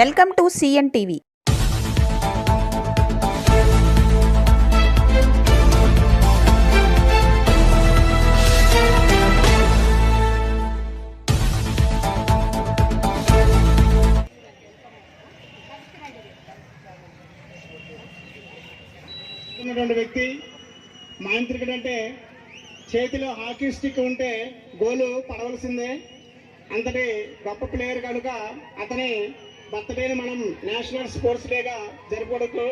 Welcome to CN TV. ఉన్నటువంటి వ్యక్తి మాంత్రికుడు అంటే చేతిలో హాకీ స్టిక్ ఉంటే గోలు పడవలసిందే. అంతటి గొప్ప ప్లేయర్ కనుక అతని బర్త్డేని మనం నేషనల్ స్పోర్ట్స్ డేగా జరుపుకోవడానికి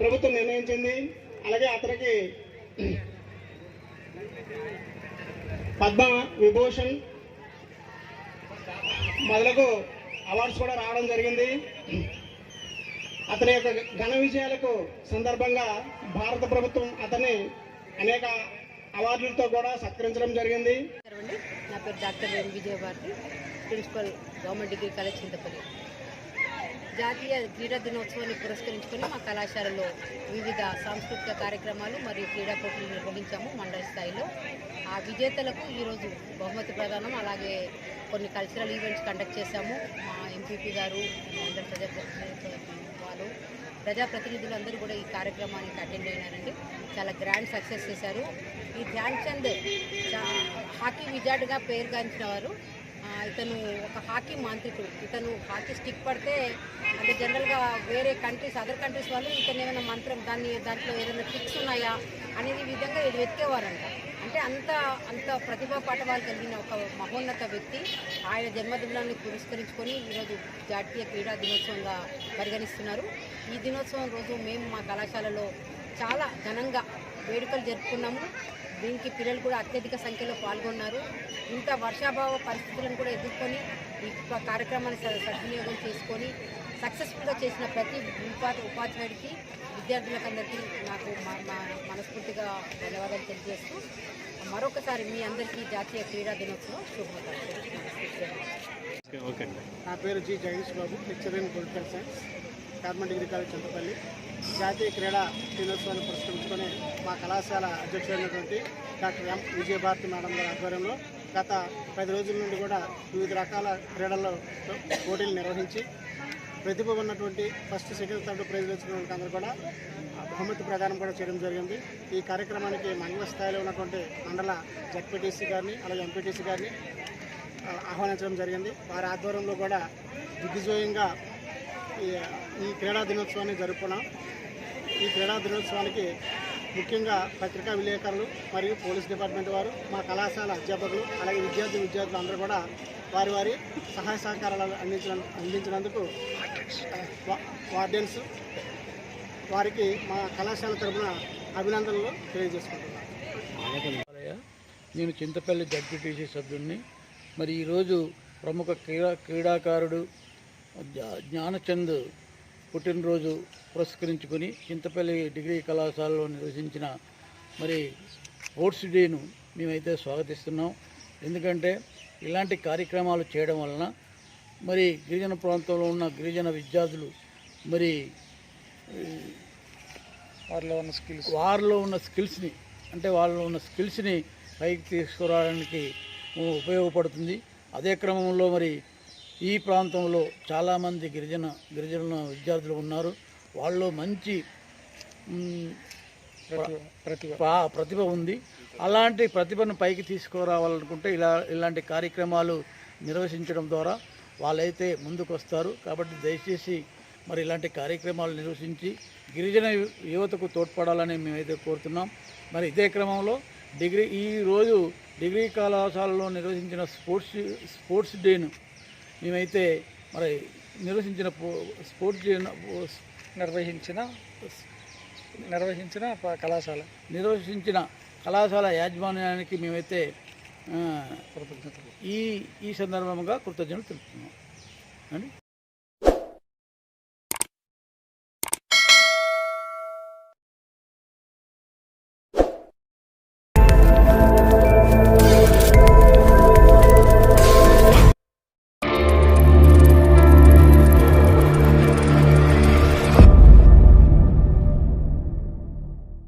ప్రభుత్వం నిర్ణయించింది. అలాగే అతనికి పద్మ విభూషణ్ మొదలగు అవార్డ్స్ కూడా రావడం జరిగింది. అతని యొక్క ఘన విజయాలకు సందర్భంగా భారత ప్రభుత్వం అతన్ని అనేక అవార్డులతో కూడా సత్కరించడం జరిగింది. నా పేరు doctor Vijayabharati principal government degree college Chintapalli. జాతీయ క్రీడా దినోత్సవాన్ని పురస్కరించుకొని మా కళాశాలలో వివిధ సాంస్కృతిక కార్యక్రమాలు మరియు క్రీడా పోటీలు నిర్వహించాము మండల స్థాయిలో. ఆ విజేతలకు ఈరోజు బహుమతి ప్రదానం అలాగే కొన్ని కల్చరల్ ఈవెంట్స్ కండక్ట్ చేశాము. మా ఎంపీపీ గారు మండల ప్రజాప్రతినిధులు వాళ్ళు ప్రజాప్రతినిధులు అందరూ కూడా ఈ కార్యక్రమానికి అటెండ్ అయినారండి. చాలా గ్రాండ్ సక్సెస్ చేశారు. ఈ ధ్యాన్ చంద్ హాకీ విజార్డ్గా పేరుగాంచిన వారు ఇతను ఒక హాకీ మాంత్రికుడు. ఇతను హాకీ స్టిక్ పడితే అంటే జనరల్గా వేరే కంట్రీస్ అదర్ కంట్రీస్ వాళ్ళు ఇతను ఏమైనా మంత్రం దాన్ని దాంట్లో ఏదైనా ట్రిక్స్ ఉన్నాయా అనేది విధంగా ఇది వెతికేవారంట. అంటే అంత అంత ప్రతిభా పాఠవాలు కలిగిన ఒక మహోన్నత వ్యక్తి ఆయన జన్మదినాన్ని పురస్కరించుకొని ఈరోజు జాతీయ క్రీడా దినోత్సవంగా పరిగణిస్తున్నారు. ఈ దినోత్సవం రోజు మేము మా కళాశాలలో చాలా ఘనంగా వేడుకలు జరుపుకున్నాము. దీనికి పిల్లలు కూడా అత్యధిక సంఖ్యలో పాల్గొన్నారు. ఇంత వర్షాభావ పరిస్థితులను కూడా ఎదుర్కొని ఈ కార్యక్రమాన్ని సద్వినియోగం చేసుకొని సక్సెస్ఫుల్గా చేసిన ప్రతి ఉపాధి ఉపాధ్యాయుడికి విద్యార్థులకు అందరికీ నాకు మా- మా మనస్ఫూర్తిగా ధన్యవాదాలు తెలియజేస్తూ మరొకసారి మీ అందరికీ జాతీయ క్రీడా దినోత్సవం శుభాకాంక్షలు నా పేరు G. Jagadish Babu lecturer in political science. Government degree college Chintapalli జాతీయ క్రీడా దినోత్సవాన్ని పురస్కరించుకొని మా కళాశాల అధ్యక్షుడైనటువంటి డాక్టర్ ఎం విజయభారతి మేడం గారి ఆధ్వర్యంలో గత పది రోజుల నుండి కూడా వివిధ రకాల క్రీడల్లో పోటీలు నిర్వహించి ప్రతిభ ఉన్నటువంటి ఫస్ట్ సెకండ్ థర్డ్ ప్రైజ్ తెచ్చుకున్న అందరూ కూడా బహుమతి ప్రదానం కూడా చేయడం జరిగింది. ఈ కార్యక్రమానికి మండల స్థాయిలో ఉన్నటువంటి మండల జడ్పీటీసీ గారిని అలాగే ఎంపీటీసీ గారిని ఆహ్వానించడం జరిగింది. వారి ఆధ్వర్యంలో కూడా దిగ్విజయంగా ఈ క్రీడా దినోత్సవాన్ని జరుపుకున్నాం. ఈ క్రీడా దినోత్సవానికి ముఖ్యంగా పత్రికా విలేకరులు మరియు పోలీస్ డిపార్ట్మెంట్ వారు మా కళాశాల అధ్యాపకులు అలాగే విద్యార్థి విద్యార్థులు అందరూ కూడా వారి వారి సహాయ సహకారాలు అందించిన అందించినందుకు వార్డెన్స్ వారికి మా కళాశాల తరఫున అభినందనలు తెలియజేసుకుంటున్నాను. నేను చింతపల్లి జడ్పీటీసీ సభ్యుడిని మరి ఈరోజు ప్రముఖ క్రీడా క్రీడాకారుడు జ్ఞానచంద్ పుట్టినరోజు పురస్కరించుకొని చింతపల్లి డిగ్రీ కళాశాలలో నిర్వహించిన మరి స్పోర్ట్స్ డేను మేమైతే స్వాగతిస్తున్నాం. ఎందుకంటే ఇలాంటి కార్యక్రమాలు చేయడం వలన మరి గిరిజన ప్రాంతంలో ఉన్న గిరిజన విద్యార్థులు మరి వారిలో ఉన్న స్కిల్స్ వారిలో ఉన్న స్కిల్స్ని అంటే వాళ్ళలో ఉన్న స్కిల్స్ని పైకి తీసుకురావడానికి ఉపయోగపడుతుంది. అదే క్రమంలో మరి ఈ ప్రాంతంలో చాలామంది గిరిజన గిరిజన విద్యార్థులు ఉన్నారు. వాళ్ళు మంచి ప్రతిభ ఉంది. అలాంటి ప్రతిభను పైకి తీసుకురావాలనుకుంటే ఇలా ఇలాంటి కార్యక్రమాలు నిర్వహించడం ద్వారా వాళ్ళైతే ముందుకు వస్తారు కాబట్టి దయచేసి మరి ఇలాంటి కార్యక్రమాలు నిర్వహించి గిరిజన యువతకు తోడ్పడాలని మేమైతే కోరుతున్నాం. మరి ఇదే క్రమంలో డిగ్రీ ఈ రోజు డిగ్రీ కళాశాలలో నిర్వహించిన స్పోర్ట్స్ స్పోర్ట్స్ డేను మేమైతే మరి నిర్వహించిన స్పోర్ట్స్ నిర్వహించిన నిర్వహించిన కళాశాల. నిర్వహించిన కళాశాల యాజమాన్యానికి మేమైతే ఈ ఈ సందర్భంగా కృతజ్ఞతలు తెలుపుతున్నాం. అండి?